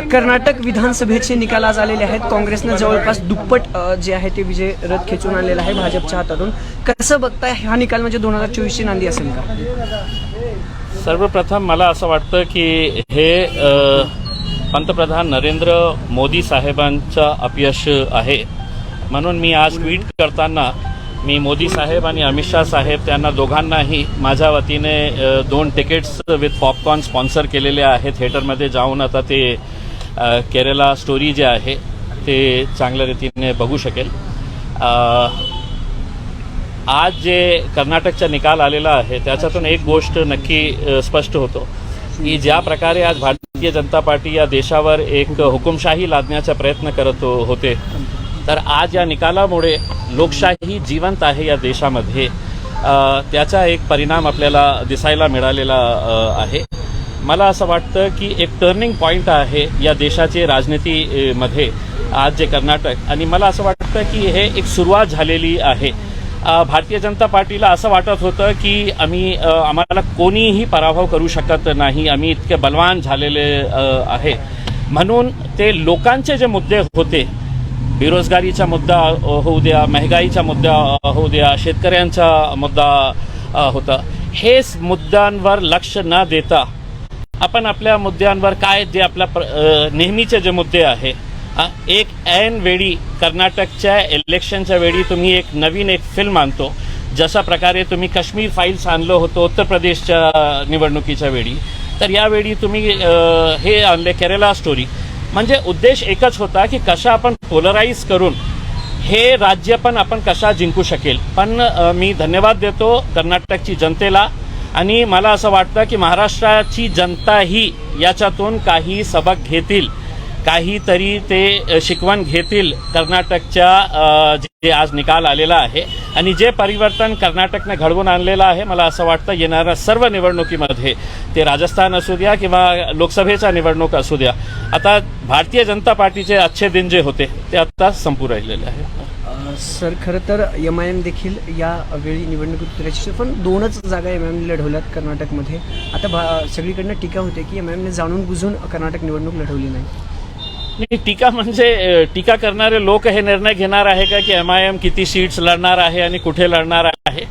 कर्नाटक विधानसभेचे निकाल आज आलेले आहेत. काँग्रेसनं जवळपास दुप्पट जे आहे ते विजय रथ खेचून आणलेला आहे भाजपच्या हातातून. कसं बघताय हा निकाल म्हणजे दोन हजार चोवीसची नांदी असेल का? सर्वप्रथम मला असं वाटतं की हे पंतप्रधान नरेंद्र मोदी साहेबांचं अपयश आहे. म्हणून मी आज ट्विट करताना मी मोदी साहेब आणि अमित शाह साहेब त्यांना दोघांनाही माझ्या वतीने दोन तिकीट्स विथ पॉपकॉर्न स्पॉन्सर केलेले आहे थिएटरमध्ये जाऊन आता ते केरला स्टोरी जे आहे ते चांगल्या रीतीने बघू शकेल. आज जे कर्नाटकचा निकाल आलेला आहे त्याच्यातून एक गोष्ट नक्की स्पष्ट होतो. की ज्या प्रकारे आज भारतीय जनता पार्टी या देशावर एक हुकुमशाही लादण्याचा प्रयत्न करत हो, होते तर आज या निकालामुळे लोकशाही जिवंत आहे या देशामध्ये. त्याचा एक परिणाम आपल्याला दिसायला मिळालेला आहे. मला असं वाटतं की एक टर्निंग पॉईंट आहे या देशाचे राजनीतीमध्ये आज जे कर्नाटक. आणि मला असं वाटतं की हे एक सुरुवात झालेली आहे. भारतीय जनता पार्टीला असं वाटत होतं की आम्ही आम्हाला कोणीही पराभव करू शकत नाही आम्ही इतके बलवान झालेले आहे. म्हणून ते लोकांचे जे मुद्दे होते बेरोजगारीचा मुद्दा होऊ द्या महागाईचा मुद्दा होऊ द्या शेतकऱ्यांचा मुद्दा होता. हेच मुद्द्यांवर लक्ष न देता आपण आपल्या मुद्द्यांवर काय जे आपल्या प्र- नेहमीचे जे मुद्दे आहे एक ऐन वेळी कर्नाटकच्या इलेक्शनच्या वेळी तुम्ही एक नवीन एक फिल्म आणतो. जशा प्रकारे तुम्ही काश्मीर फाईल्स आणलं होतं उत्तर प्रदेशच्या निवडणुकीच्या वेळी तर यावेळी तुम्ही हे आणले केरला स्टोरी म्हणजे उद्देश एकच होता की कशा आपण पोलराईज करून हे राज्य पण आपण कशा जिंकू शकेल. पण मी धन्यवाद देतो कर्नाटकची जनतेला. आणि मला असं वाटतं की महाराष्ट्राची जनताही याच्यातून काही सबक घेतील काहीतरी ते शिकवण घेतील कर्नाटकच्या जे आज निकाल आलेला आहे. आणि जे परिवर्तन कर्नाटकने घडवून आणलेलं आहे मला असं वाटतं येणाऱ्या सर्व निवडणुकीमध्ये ते राजस्थान असू द्या किंवा लोकसभेच्या निवडणूक असू द्या. आता भारतीय जनता पार्टीचे अच्छे दिन जे होते ते आता संपू राहिलेले आहे. सर खरं तर एम आय एम देखील यावेळी निवडणुकीत उतरायची पण दोनच जागा एम आय एमने लढवल्यात कर्नाटकमध्ये. आता भा सगळीकडनं टीका होते की एम आय एमने जाणून बुजून कर्नाटक निवडणूक लढवली नाही. नाही टीका म्हणजे टीका करणारे लोक हे निर्णय घेणार आहे का की एम आय एम किती सीट्स लढणार आहे आणि कुठे लढणार आहे?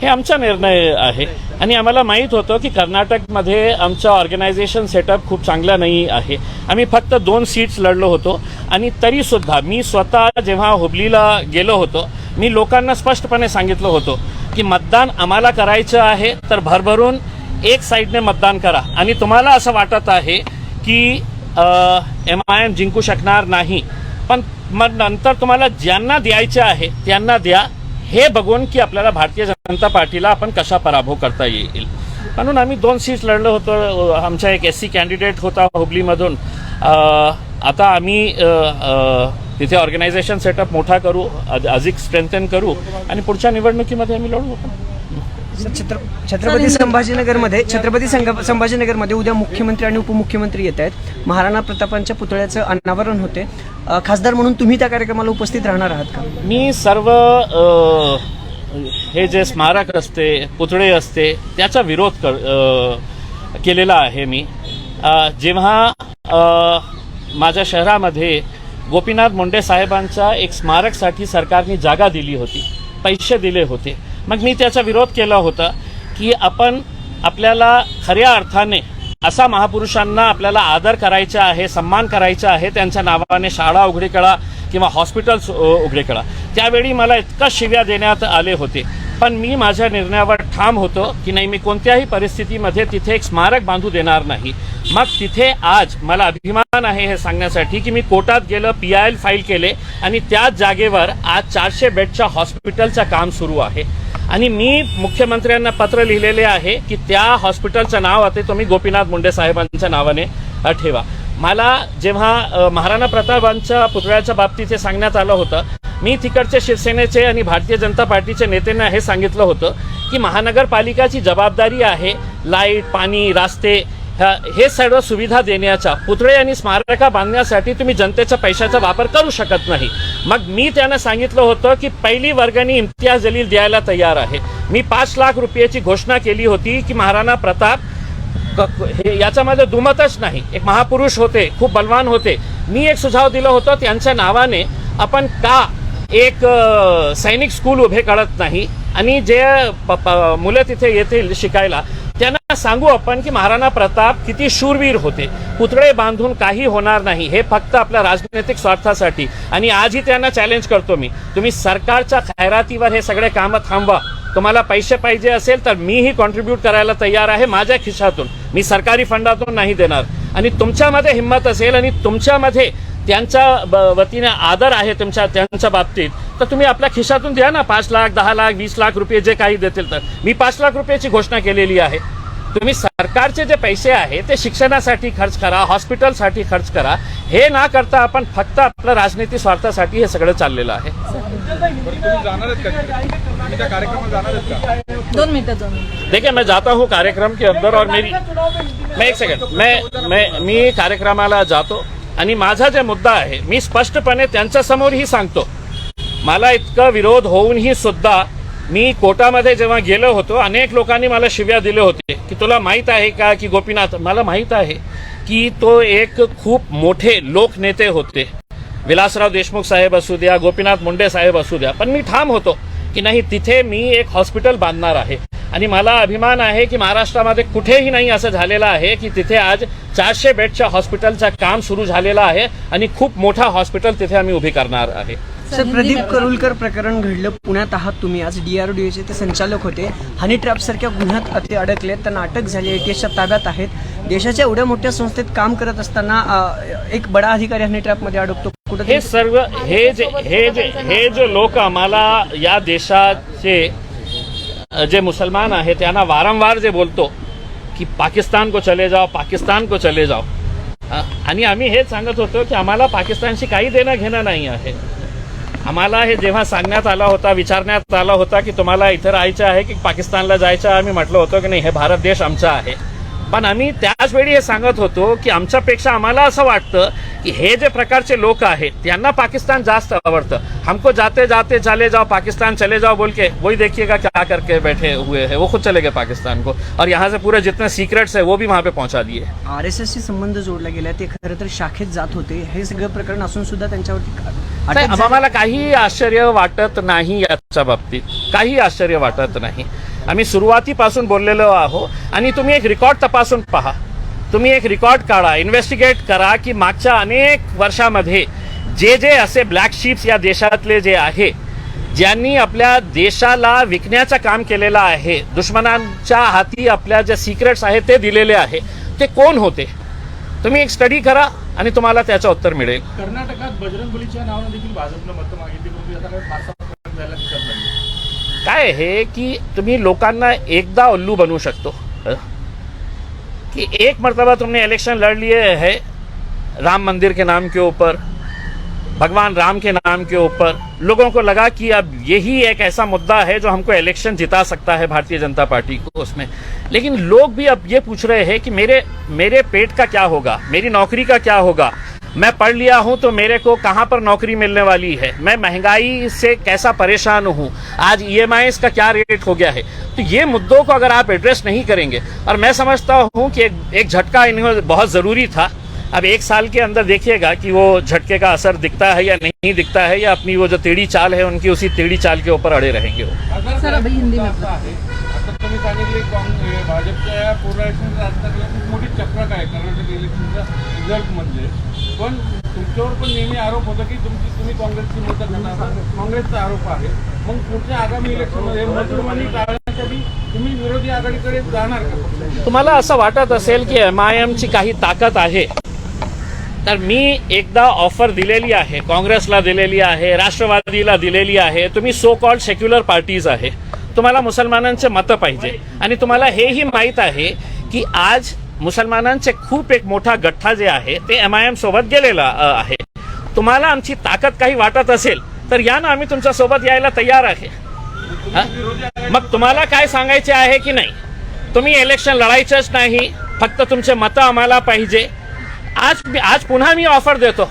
हे आमचा निर्णय आहे. आणि आम्हाला माहीत होतं की कर्नाटकमध्ये आमचं ऑर्गनायझेशन सेटअप खूप चांगला नाही आहे. आम्ही फक्त दोन सीट्स लढलो होतो आणि तरीसुद्धा मी स्वतः जेव्हा हुबलीला गेलो होतो मी लोकांना स्पष्टपणे सांगितलं होतं की मतदान आम्हाला करायचं आहे तर भरभरून एक साईडने मतदान करा. आणि तुम्हाला असं वाटत आहे की एम आय एम जिंकू शकणार नाही पण मग नंतर तुम्हाला ज्यांना द्यायचं आहे त्यांना द्या. हे बघून की आपल्याला भारतीय जनता पार्टीला आपण कशा पराभव करता येईल? म्हणून आम्ही दोन सीट्स लढलो होतो. आमचा एक एस सी कॅन्डिडेट होता हुबलीमधून. आता आम्ही तिथे ऑर्गनायझेशन सेटअप मोठा करू अधिक स्ट्रेंथन करू आणि पुढच्या निवडणुकीमध्ये आम्ही लढू. आपण छत्र छत्रपती संभाजीनगरमध्ये छत्रपती संभाजीनगरमध्ये उद्या मुख्यमंत्री आणि उपमुख्यमंत्री येत आहेत. महाराणा प्रतापांच्या पुतळ्याचं अनावरण होते. खासदार म्हणून तुम्ही त्या कार्यक्रमाला उपस्थित राहणार आहात का? मी सर्व हे जे स्मारक असते पुतळे असते त्याचा विरोध कर केलेला आहे मी. जेव्हा माझ्या शहरामध्ये गोपीनाथ मुंडे साहेबांच्या एक स्मारकसाठी सरकारने जागा दिली होती पैसे दिले होते मग मी त्याचा विरोध केला होता की आपण आपल्याला खऱ्या अर्थाने असा महापुरुषांना आपल्याला आदर करायचा आहे सन्मान करायचा आहे त्यांच्या नावाने शाळा उघडे कळा किंवा हॉस्पिटल्स अ, उघडे कळा त्यावेळी मला इतका शिव्या देण्यात आले होते. पण मी माझ्या निर्णयावर ठाम होतो की नाही मी कोणत्याही परिस्थितीमध्ये तिथे एक स्मारक बांधू देणार नाही. मग तिथे आज मला अभिमान आहे हे सांगण्यासाठी की मी कोर्टात गेलं पी आय एल फाईल केले आणि त्याच जागेवर आज चारशे बेडच्या हॉस्पिटलचं काम सुरू आहे. आणि मी मुख्यमंत्र्यांना पत्र लिहिलेले आहे की त्या हॉस्पिटलचं नाव आता तुम्ही गोपीनाथ मुंडे साहेबांच्या नावाने ठेवा. मला जेव्हा महाराणा प्रतापांच्या पुतळ्याच्या बाबतीत हे सांगण्यात आलं होतं मी तिकडचे शिवसेनेचे आणि भारतीय जनता पार्टीचे नेत्यांना हे सांगितलं होतं की महानगरपालिकाची जबाबदारी आहे लाइट पाणी रस्ते ह्या- हे सर्व सुविधा देण्याचा पुतळे आणि स्मारका बांधण्यासाठी तुम्ही जनतेच्या पैशाचा वापर करू शकत नाही. मग मी त्यांना सांगितलं होतं की पहिली वर्गाने इम्तियाज जलील द्यायला तयार आहे. मी पाच लाख रुपयाची घोषणा केली होती की महाराणा प्रताप हे याच्यामध्ये दुमतच नाही. एक महापुरुष होते खूप बलवान होते. मी एक सुझाव दिलं होतं त्यांच्या नावाने आपण का एक सैनिक स्कूल उभे काढत नाही. आणि जे प- मुलं तिथे येतील शिकायला त्यांना सांगू आपण की महाराणा प्रताप किती शूरवीर होते. पुतळे बांधून काही होणार नाही. हे फक्त आपल्या राजनैतिक स्वार्थासाठी. आणि आजही त्यांना चॅलेंज करतो मी. तुम्ही सरकारच्या खैरातीवर हे सगळे कामं थांबवा. तुम्हाला पैसे पाहिजे असेल तर मीही कॉन्ट्रीब्यूट करायला तयार आहे माझ्या खिशातून. मी सरकारी फंडातून नाही देणार. आणि तुमच्यामध्ये हिंमत असेल आणि तुमच्यामध्ये त्यांच्या ब- वतीने आदर आहे तुमच्या त्यांच्या बाबतीत तर तुम्ही आपल्या खिशातून द्या ना पाच लाख दहा लाख वीस लाख रुपये जे काही देतील तर. मी पाच लाख रुपयाची घोषणा केलेली आहे. तुम्ही सरकारचे जे पैसे आहे ते शिक्षणासाठी खर्च करा हॉस्पिटलसाठी खर्च करा. हे ना करता आपण फक्त आपल्या राजनीती स्वार्थासाठी हे सगळं चाललेलं आहे. दोन मिनिटं दोन मिनिटं. देखिए मैं जाता हूँ कार्यक्रम के अंदर और मेरी मैं एक सेकंड मैं मैं मी कार्यक्रमाला जातो. आणि माझा जे मुद्दा आहे मी स्पष्टपणे त्यांच्यासमोरही सांगतो. मला इतका विरोध होऊनही सुद्धा मी कोर्टामध्ये जेव्हा गेलो होतो अनेक लोकांनी मला शिव्या दिले होते की तुला माहीत आहे का की गोपीनाथ? मला माहीत आहे की तो एक खूप मोठे लोकनेते होते. विलासराव देशमुख साहेब असू द्या गोपीनाथ मुंडे साहेब असू द्या पण मी ठाम होतो की नाही तिथे मी एक हॉस्पिटल बांधणार आहे. आणि मला अभिमान आहे की महाराष्ट्रामध्ये कुठेही नाही असं झालेलं आहे की तिथे आज चारशे बेडच्या हॉस्पिटलचं काम सुरू झालेलं आहे आणि खूप मोठा हॉस्पिटल तिथे आम्ही उभी करणार आहे. सर प्रदीप करुलकर प्रकरण घडलं पुण्यात आहात तुम्ही. आज डीआरडीओचे ते संचालक होते. हनी ट्रॅप सारख्या गुन्ह्यात ते अडकले त्यांना अटक झाली एटीएसच्या ताब्यात आहेत. देशाच्या एवढ्या मोठ्या संस्थेत काम करत असताना एक बडा अधिकारी हनी ट्रॅपमध्ये अडकतो. कुठं हे सर्व हे जे हे जे हे जे लोक आम्हाला या देशाचे जे मुसलमान आहे त्यांना वारंवार जे बोलतो की पाकिस्तान को चले जाओ पाकिस्तान को चले जाओ. आणि आम्ही हेच सांगत होतो की आम्हाला पाकिस्तानशी काही देणं घेणं नाही आहे. आम्हाला हे जेव्हा सांगण्यात आला होता विचारण्यात आला होता की तुम्हाला इथं राहायचं आहे की पाकिस्तानला जायचं आहे आम्ही म्हटलं होतं की नाही हे भारत देश आमचा आहे. पण आम्ही त्याच वेळी हे सांगत होतो की आमच्यापेक्षा आम्हाला असं वाटतं की हे जे प्रकारचे लोक आहेत त्यांना पाकिस्तान जास्त आवडतं. हमको जाते जाते चले जाओ पाकिस्तान चले जाओ बोल के वही देखिएगा क्या करके बैठे हुए हैं। वो खुद चले गए पाकिस्तान को। और यहाँ से पूरे जितने सीक्रेट्स है वो भी वहाँ पे पहुँचा दिए आर एस एसशी संबंध जोडला गेला ते खरं तर शाखेत जात होते. हे सगळं प्रकरण असून सुद्धा त्यांच्यावरती. आम्हाला काही आश्चर्य वाटत नाही याच्या बाबतीत. काही आश्चर्य वाटत नाही. आम्ही सुरुवातीपासून बोललेलो आहो आणि तुम्ही एक रेकॉर्ड तपासून पहा. तुम्ही एक रेकॉर्ड काढा इन्व्हेस्टिगेट करा की मागच्या अनेक वर्षामध्ये जे जे असे ब्लॅक शिप्स या देशातले जे आहे ज्यांनी आपल्या देशाला विकण्याचं काम केलेलं आहे दुश्मनांच्या हाती आपल्या ज्या सिक्रेट्स आहेत ते दिलेले आहे ते कोण होते? तुम्ही एक स्टडी करा आणि तुम्हाला त्याचं उत्तर मिळेल. कर्नाटकात बजरंग बलीच्या नावानं देखील भाजपनं मतं मागितली काय आहे की तुम्ही लोकांना एकदा उल्लू बनवू शकतो? हं? कि एक मरतबा तुमने इलेक्शन लड़ लिए है राम मंदिर के नाम के ऊपर, भगवान राम के नाम के ऊपर। लोगों को लगा कि अब यही एक ऐसा मुद्दा है जो हमको इलेक्शन जिता सकता है भारतीय जनता पार्टी को उसमें। लेकिन लोग भी अब ये पूछ रहे हैं कि मेरे मेरे पेट का क्या होगा, मेरी नौकरी का क्या होगा? मैं पढ़ लिया हूँ तो मेरे को कहाँ पर नौकरी मिलने वाली है? मैं महँगाई से कैसा परेशान हूँ? आज ई एम का क्या रेट हो गया है? तो ये मुद्दों को अगर आप एड्रेस नहीं करेंगे और मैं समझता हूँ कि एक, झटका इन्हें बहुत ज़रूरी था। अब एक साल के अंदर देखिएगा कि वो झटके का असर दिखता है या नहीं दिखता है या अपनी वो जो टेढ़ी चाल है उनकी उसी टेढ़ी चाल के ऊपर अड़े रहेंगे वो। सर, अभी हिंदी में तुम्ही सांगितले काँग्रेस भाजपच्या या पूर्ण इलेक्शन राजकारणाला खूप मोठी चक्रक आहे कर्नाटक इलेक्शनचा रिझल्ट म्हणजे. पण तुमच्यावर पण नेहमी आरोप होता की तुमची तुम्ही काँग्रेसची मतं करणार काँग्रेसचा आरोप आहे. मग पुढच्या आगामी इलेक्शनमध्ये मतप्रमाणे टाळण्यासाठी तुम्ही विरोधी आघाडीकडे जाणार का? तुम्हाला असं वाटत असेल की एम आय एमची काही ताकद आहे तर मी एकदा ऑफर दिलेली आहे काँग्रेसला दिलेली आहे राष्ट्रवादीला दिलेली आहे. तुम्ही सो कॉल्ड सेक्युलर पार्टीज आहे. तुम्हाला मुसलमानांचे मतं पाहिजे. आणि तुम्हाला हेही माहीत आहे की आज मुसलमानांचे खूप एक मोठा गठ्ठा जे आहे ते एम आय एम सोबत गेलेला आहे. तुम्हाला आमची ताकद काही वाटत असेल तर या ना आम्ही तुमच्यासोबत यायला तयार आहे. मग तुम्हाला काय सांगायचे आहे की नाही? तुम्ही इलेक्शन लढायचंच नाही फक्त तुमचे मतं आम्हाला पाहिजे. आज आज पुन्हा मी ऑफर देतो.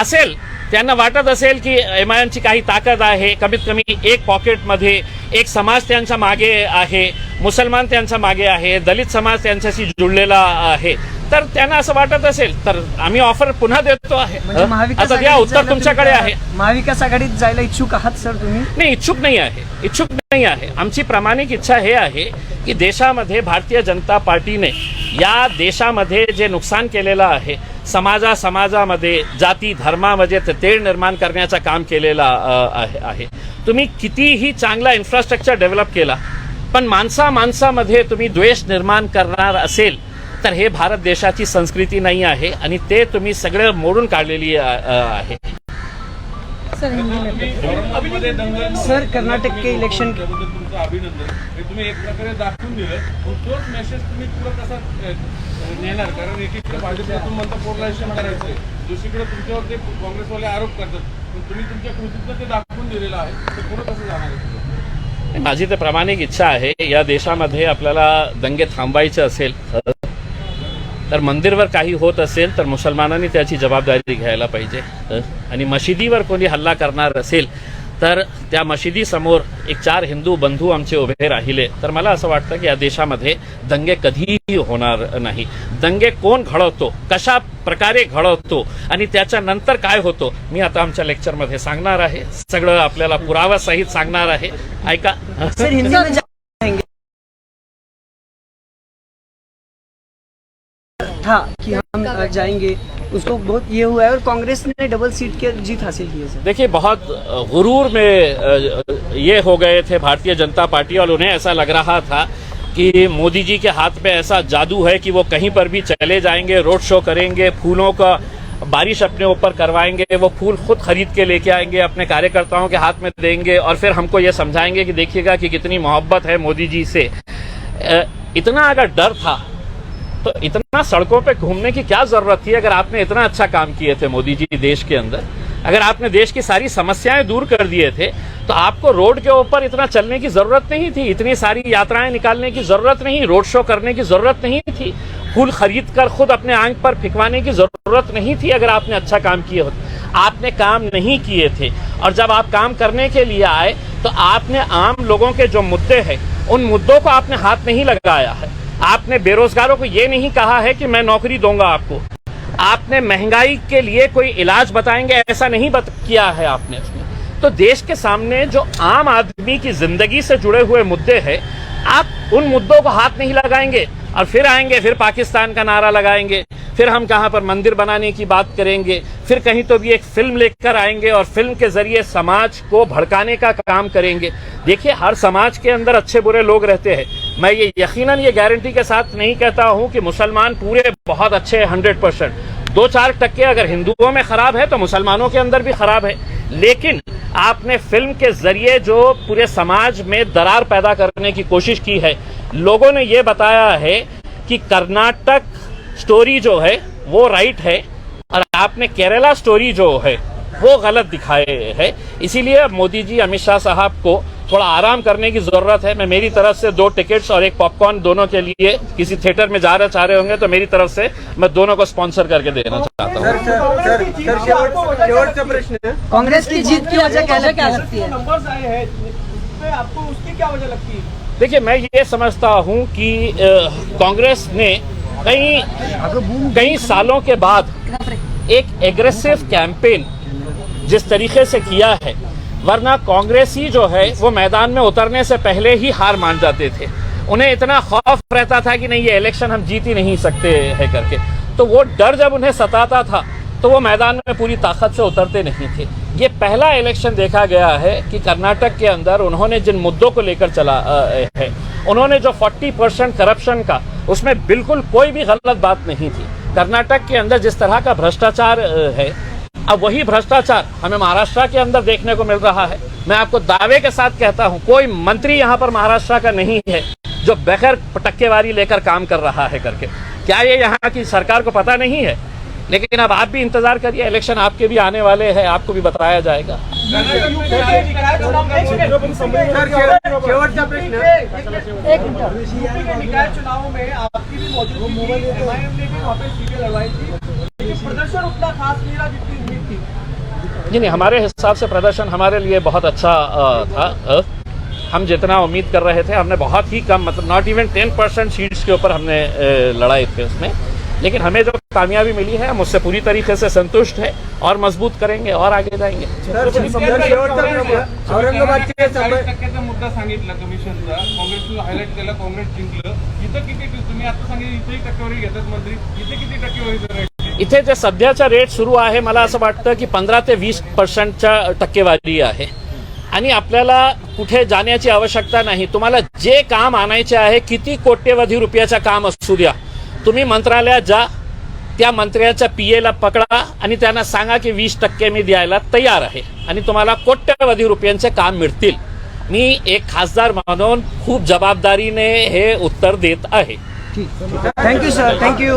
असेल त्यांना वाटत असेल की एम आय एमची काही ताकद आहे कमीत कमी एक पॉकेटमध्ये एक समाज त्यांच्या मागे आहे मुसलमान त्यांच्या मागे आहे दलित समाज त्यांच्याशी जुळलेला आहे. तर त्यांना असं वाटत असेल तर आम्ही ऑफर पुन्हा देतो आहे. म्हणजे महाविकास आता आघाडीत उत्तर तुमच्याकडे आहे. महाविकास आघाडीत जायला इच्छुक आहात सर तुम्ही? नाही इच्छुक नाही आहे. इच्छुक नाही आहे. आमची प्रामाणिक इच्छा हे आहे की देशामध्ये भारतीय जनता पार्टीने या देशामध्ये जे नुकसान केलेलं आहे समाजा समाजामध्ये जाती धर्मामध्ये तेढ निर्माण करण्याचं काम केलेलं आहे आहे. तुम्ही कितीही चांगला इन्फ्रास्ट्रक्चर डेव्हलप केला पण माणसा माणसामध्ये तुम्ही द्वेष निर्माण करणार असेल तर हे भारत देशाची संस्कृती नाही आहे आणि ते तुम्ही सगळं मोडून काढलेली आहे. दंगल सर, कर्नाटक के इलेक्शन- त्याबद्दल तुमचं अभिनंदन. तुम्ही एक प्रकारे दाखवून दिलं. तोच मेसेज तुम्ही पुढे कसा अ, नेणार? कारण एकीकडे भाजपला तुम्ही म्हणता पोलरायझेशन करायचंय दुसरीकडे तुमच्यावर ते काँग्रेसवाले आरोप करतात. पण तुम्ही तुमच्या कृतीतनं ते दाखवून दिलेलं आहे. ते पुढे कसं जाणार आहे? पुढं? माझी तर प्रामाणिक इच्छा आहे. या देशामध्ये आपल्याला दंगे थांबवायचे असेल तर मंदिरवर काही होत असेल तर मुसलमानांनी त्याची जबाबदारी घ्यायला पाहिजे. आणि मशिदीवर कोणी हल्ला करणार असेल तर त्या मशिदीसमोर एक चार हिंदू बंधू आमचे उभे राहिले. तर मला असं वाटतं की या देशामध्ये दंगे कधीही होणार नाही. दंगे कोण घडवतो कशा प्रकारे घडवतो आणि त्याच्यानंतर काय होतो मी आता आमच्या लेक्चरमध्ये सांगणार आहे. सगळं आपल्याला पुरावासहित सांगणार आहे. ऐका. था कि हम जाएँगे। उसको बहुत ये हुआ है और कांग्रेस ने डबल सीट के जीत हासिल की है देखिए, बहुत गुरूर में ये हो गए थे भारतीय जनता पार्टी और उन्हें ऐसा लग रहा था कि मोदी जी के हाथ में ऐसा जादू है कि वो कहीं पर भी चले जाएँगे, रोड शो करेंगे, फूलों का बारिश अपने ऊपर करवाएँगे, वो फूल खुद खरीद के लेके आएँगे, अपने कार्यकर्ताओं के हाथ में देंगे और फिर हमको ये समझाएँगे कि देखिएगा कि कितनी मोहब्बत है मोदी जी से। इतना अगर डर था तो इतना सड़कों पे घूमने की क्या ज़रूरत थी अगर आपने इतना अच्छा काम किए थे मोदी जी देश के अंदर? अगर आपने देश की सारी समस्याएँ दूर कर दिए थे तो आपको रोड के ऊपर इतना चलने की ज़रूरत नहीं थी? इतनी सारी यात्राएँ निकालने की ज़रूरत नहीं? रोड शो करने की ज़रूरत नहीं थी? फूल खरीद कर खुद अपने आँख पर फिकवाने की ज़रूरत नहीं थी अगर आपने अच्छा काम किए होते? आपने काम नहीं किए थे। और जब आप काम करने के लिए आए तो आपने आम लोगों के जो मुद्दे हैं, उन मुद्दों को आपने हाथ नहीं लगाया है। आपने बेरोजगारों को ये नहीं कहा है कि मैं नौकरी दूँगा आपको। आपने महँगाई के लिए कोई इलाज बताएँगे ऐसा नहीं बत, किया है आपने उसमें तो देश के सामने जो आम आदमी की ज़िंदगी से जुड़े हुए मुद्दे हैं आप उन मुद्दों को हाथ नहीं लगाएँगे। और फिर आएँगे, फिर पाकिस्तान का नारा लगाएँगे, फिर हम कहाँ पर मंदिर बनाने की बात करेंगे, फिर कहीं तो भी एक फ़िल्म लेकर आएँगे और फ़िल्म के ज़रिए समाज को भड़काने का काम करेंगे। देखिए, हर समाज के अंदर अच्छे बुरे लोग रहते हैं। मैं ये यकीनन ये गारंटी के साथ नहीं कहता हूँ कि मुसलमान पूरे बहुत अच्छे हैं हंड्रेड परसेंट दो चार टक्के अगर हिंदुओं में खराब है तो मुसलमानों के अंदर भी खराब है। लेकिन आपने फ़िल्म के ज़रिए जो पूरे समाज में दरार पैदा करने की कोशिश की है, लोगों ने ये बताया है कि कर्नाटक स्टोरी जो है, वो राइट है और आपने केरला स्टोरी जो है, वो गलत दिखाए है। इसीलिए मोदी जी, अमित शाह साहब को थोड़ा आराम करने की ज़रूरत है। मैं मेरी तरफ़ से दो टिकट्स और एक पॉपकॉर्न दोनों के लिए किसी थिएटर में जा रहे चाह रहे होंगे तो मेरी तरफ़ से मैं दोनों को स्पॉन्सर करके देना चाहता हूँ। कांग्रेस की जीत की वजह क्या लगती है? है? हैं आपको उसकी क्या वजह लगती है? देखिए मैं ये समझता हूँ कि कांग्रेस ने कई कई सालों के बाद एक एग्रेसिव कैंपेन जिस तरीके से किया है वरना कांग्रेस ही जो है, वो मैदान में उतरने से पहले ही हार मान जाते थे। उन्हें इतना खौफ रहता था कि नहीं, ये इलेक्शन हम जीत ही नहीं सकते है करके। तो वो डर जब उन्हें सताता था तो वो मैदान में पूरी ताकत से उतरते नहीं थे। ये पहला इलेक्शन देखा गया है कि कर्नाटक के अंदर उन्होंने जिन मुद्दों को लेकर चला है, उन्होंने जो 40 परसेंट करप्शन का, उसमें बिल्कुल कोई भी गलत बात नहीं थी। कर्नाटक के अंदर जिस तरह का भ्रष्टाचार है अब वही भ्रष्टाचार हमें महाराष्ट्र के अंदर देखने को मिल रहा है। मैं आपको दावे के साथ कहता हूँ कोई मंत्री यहाँ पर महाराष्ट्र का नहीं है जो बगैर पटक्केवारी लेकर काम कर रहा है करके। क्या ये यहाँ की सरकार को पता नहीं है? लेकिन अब आप भी इंतज़ार करिए इलेक्शन आपके भी आने वाले हैं आपको भी बताया जाएगा। चुनाव में आपकी भी मौजूदगी प्रदर्शन उतना खास नहीं रहा जितनी उम्मीद थी। जी नहीं हमारे हिसाब से प्रदर्शन हमारे लिए बहुत अच्छा अ, था अ, हम जितना उम्मीद कर रहे थे हमने बहुत ही कम मतलब not even ten percent seats के ऊपर हमने लड़ाई थी उसमें। लेकिन हमें जो कामयाबी मिली है हम उससे पूरी तरीके से संतुष्ट है और मज़बूत करेंगे और आगे जाएँगे। औरंगाबादचे चाळीस टक्क्याचा मुद्दा सांगितला कमिशनचा काँग्रेसला हायलाईट केला काँग्रेस जिंकलं। इथं किती तुम्ही आता सांगितलं इथेही टक्केवारी घेतात मंत्री. इथे किती टक्केवारी करायची इथे जे सध्याचा रेट सुरू आहे मला असं वाटतं की पंधरा ते वीस पर्सेंटच्या टक्केवारी आहे. आणि आपल्याला कुठे जाण्याची आवश्यकता नाही. तुम्हाला जे काम आणायचे आहे किती कोट्यवधी रुपयाचं काम असू द्या तुम्ही मंत्रालयात जा त्या मंत्र्याच्या पी एला पकडा आणि त्यांना सांगा की वीस टक्के मी द्यायला तयार आहे. आणि तुम्हाला कोट्यवधी रुपयांचे काम मिळतील. मी एक खासदार म्हणून खूप जबाबदारीने हे उत्तर देत आहे. Thank you sir thank you